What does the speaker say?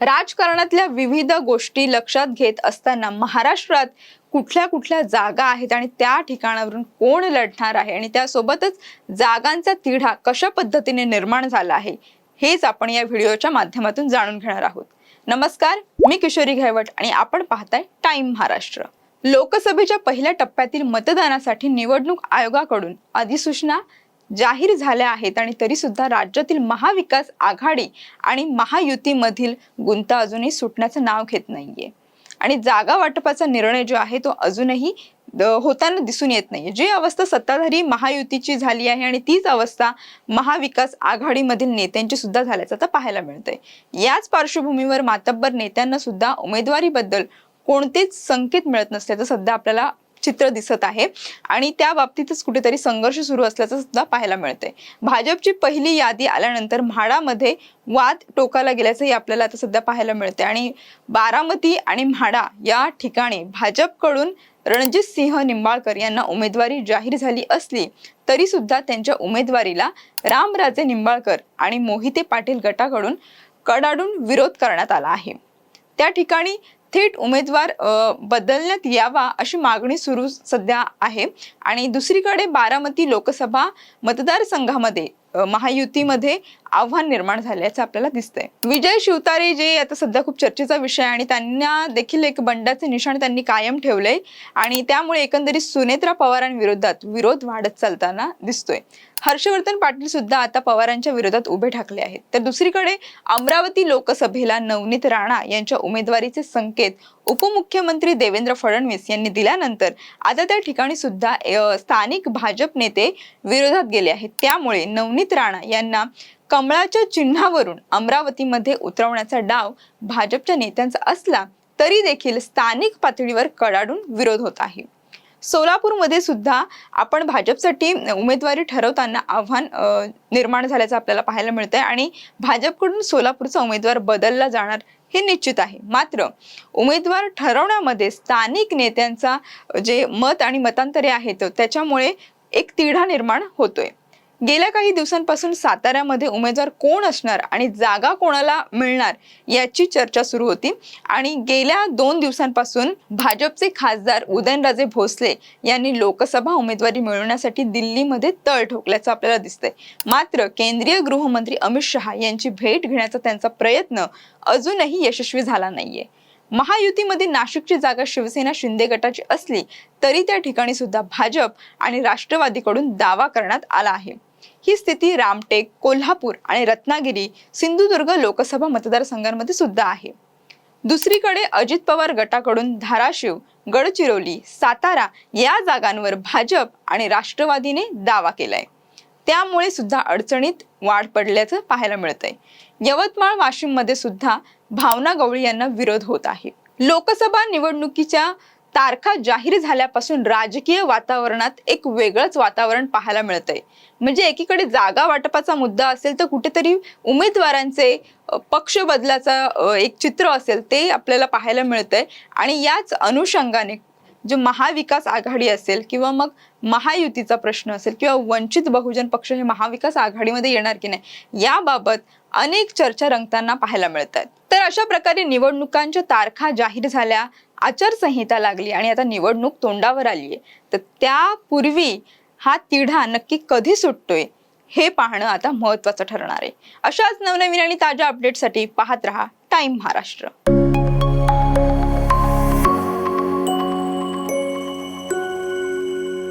राजकारणातल्या विविध गोष्टी लक्षात घेत असताना महाराष्ट्रात कुठल्या कुठल्या जागा आहेत आणि त्या ठिकाणावरून कोण लढणार आहे? आणि त्यासोबतच जागांचा तिढा कशा पद्धतीने निर्माण झाला आहे? हेच आपण या व्हिडिओच्या माध्यमातून जाणून घेणार आहोत. नमस्कार मी किशोरी घायवट आणि आपण पाहताय टाइम महाराष्ट्र. लोकसभेच्या पहिल्या टप्प्यातील मतदानासाठी निवडणूक आयोगाकडून अधिसूचना जाहीर झाल्या आहेत आणि तरी सुद्धा राज्यातील महाविकास आघाडी आणि महायुतीमधील गुंता अजूनही सुटण्याचं नाव घेत नाहीये. आणि जागा वाटपाचा निर्णय जो आहे तो अजूनही होताना दिसून येत नाहीये. जी अवस्था सत्ताधारी महायुतीची झाली आहे आणि तीच अवस्था महाविकास आघाडीमधील नेत्यांची सुद्धा झाल्याचं आता पाहायला मिळतंय. याच पार्श्वभूमीवर मातब्बर नेत्यांना सुद्धा उमेदवारीबद्दल कोणतेच संकेत मिळत नसल्याचं सध्या आपल्याला चित्र दिसत आहे. आणि त्या बाबतीतच कुठेतरी संघर्ष सुरू असल्याचं सुद्धा पाहायला मिळतंय. भाजपची पहिली यादी आल्यानंतर म्हाडामध्ये वाद टोकाला गेल्याचंही आपल्याला आता सध्या पाहायला मिळते आणि बारामती आणि म्हाडा या ठिकाणी भाजपकडून रणजित सिंह निंबाळकर यांना उमेदवारी जाहीर झाली असली तरी सुद्धा त्यांच्या उमेदवारीला रामराजे निंबाळकर आणि मोहिते पाटील गटाकडून कडाडून विरोध करण्यात आला आहे. त्या ठिकाणी थेट उमेदवार बदलण्यात यावा अशी मागणी सुरू सध्या आहे. आणि दुसरीकडे बारामती लोकसभा मतदारसंघामध्ये महायुतीमध्ये आव्हान निर्माण झाल्याचं आपल्याला दिसतंय. विजय शिवतारे जे आता सध्या खूप चर्चेचा विषय आणि त्यांना देखील एक बंडाचे निशाण त्यांनी कायम ठेवलंय. आणि त्यामुळे एकंदरीत सुनेत्रा पवारांविरोधात विरोध वाढत चालताना दिसतोय. हर्षवर्धन पाटील सुद्धा आता पवारांच्या विरोधात उभे ठाकले आहेत. तर दुसरीकडे अमरावती लोकसभेला नवनीत राणा यांच्या उमेदवारीचे संकेत उपमुख्यमंत्री देवेंद्र फडणवीस यांनी दिल्यानंतर आता त्या ठिकाणी सुद्धा स्थानिक भाजप नेते विरोधात गेले आहेत. त्यामुळे नवनीत राणा यांना कमळाच्या चिन्हावरून अमरावतीमध्ये उतरवण्याचा डाव भाजपच्या नेत्यांचा असला तरी देखील स्थानिक पातळीवर कडाडून विरोध होत आहे. सोलापूरमध्ये सुद्धा आपण भाजपसाठी उमेदवारी ठरवताना आव्हान निर्माण झाल्याचं आपल्याला पाहायला मिळतं आहे आणि भाजपकडून सोलापूरचा उमेदवार बदलला जाणार हे निश्चित आहे. मात्र उमेदवार ठरवण्यामध्ये स्थानिक नेत्यांचा जे मत आणि मतांतरे आहेत त्याच्यामुळे एक तिढा निर्माण होतोय. गेल्या काही दिवसांपासून साताऱ्यामध्ये उमेदवार कोण असणार आणि जागा कोणाला मिळणार याची चर्चा सुरू होती. आणि गेल्या दोन दिवसांपासून भाजपचे खासदार उदयनराजे भोसले यांनी लोकसभा उमेदवारी मिळवण्यासाठी दिल्लीमध्ये तळ ठोकल्याचं आपल्याला दिसतंय. मात्र केंद्रीय गृहमंत्री अमित शहा यांची भेट घेण्याचा त्यांचा प्रयत्न अजूनही यशस्वी झाला नाहीये. महायुतीमध्ये नाशिकची जागा शिवसेना शिंदे गटाची असली तरी त्या ठिकाणी सुद्धा भाजप आणि राष्ट्रवादीकडून दावा करण्यात आला आहे. ही स्थिती रामटेक कोल्हापूर आणि रत्नागिरी सिंधुदुर्ग लोकसभा मतदारसंघांमध्ये सुद्धा आहे. दुसरीकडे अजित पवार गटाकडून धाराशिव गडचिरोली सातारा या जागांवर भाजप आणि राष्ट्रवादीने दावा केलाय. त्यामुळे सुद्धा अडचणीत वाढ पडल्याचं पाहायला मिळतंय. यवतमाळ वाशिममध्ये सुद्धा भावना गवळी यांना विरोध होत आहे. लोकसभा निवडणुकीच्या तारखा जाहीर झाल्यापासून राजकीय वातावरणात एक वेगळंच वातावरण पाहायला मिळतंय. म्हणजे एकीकडे जागा वाटपाचा मुद्दा असेल तर कुठेतरी उमेदवारांचे पक्ष बदलाचा एक चित्र असेल ते आपल्याला पाहायला मिळतंय. आणि याच अनुषंगाने जो महाविकास आघाडी असेल किंवा मग महायुतीचा प्रश्न असेल किंवा वंचित बहुजन पक्ष हे महाविकास आघाडीमध्ये येणार की नाही याबाबत अनेक चर्चा रंगताना पाहायला मिळतात. तर अशा प्रकारे निवडणुकांच्या तारखा जाहीर झाल्या आचारसंहिता लागली आणि आता निवडणूक तोंडावर आली आहे तर त्यापूर्वी हा तिढा नक्की कधी सुटतोय हे पाहणं आता महत्वाचं ठरणार आहे. अशाच नवनवीन आणि ताज्या अपडेटसाठी पाहत रहा टाइम महाराष्ट्र.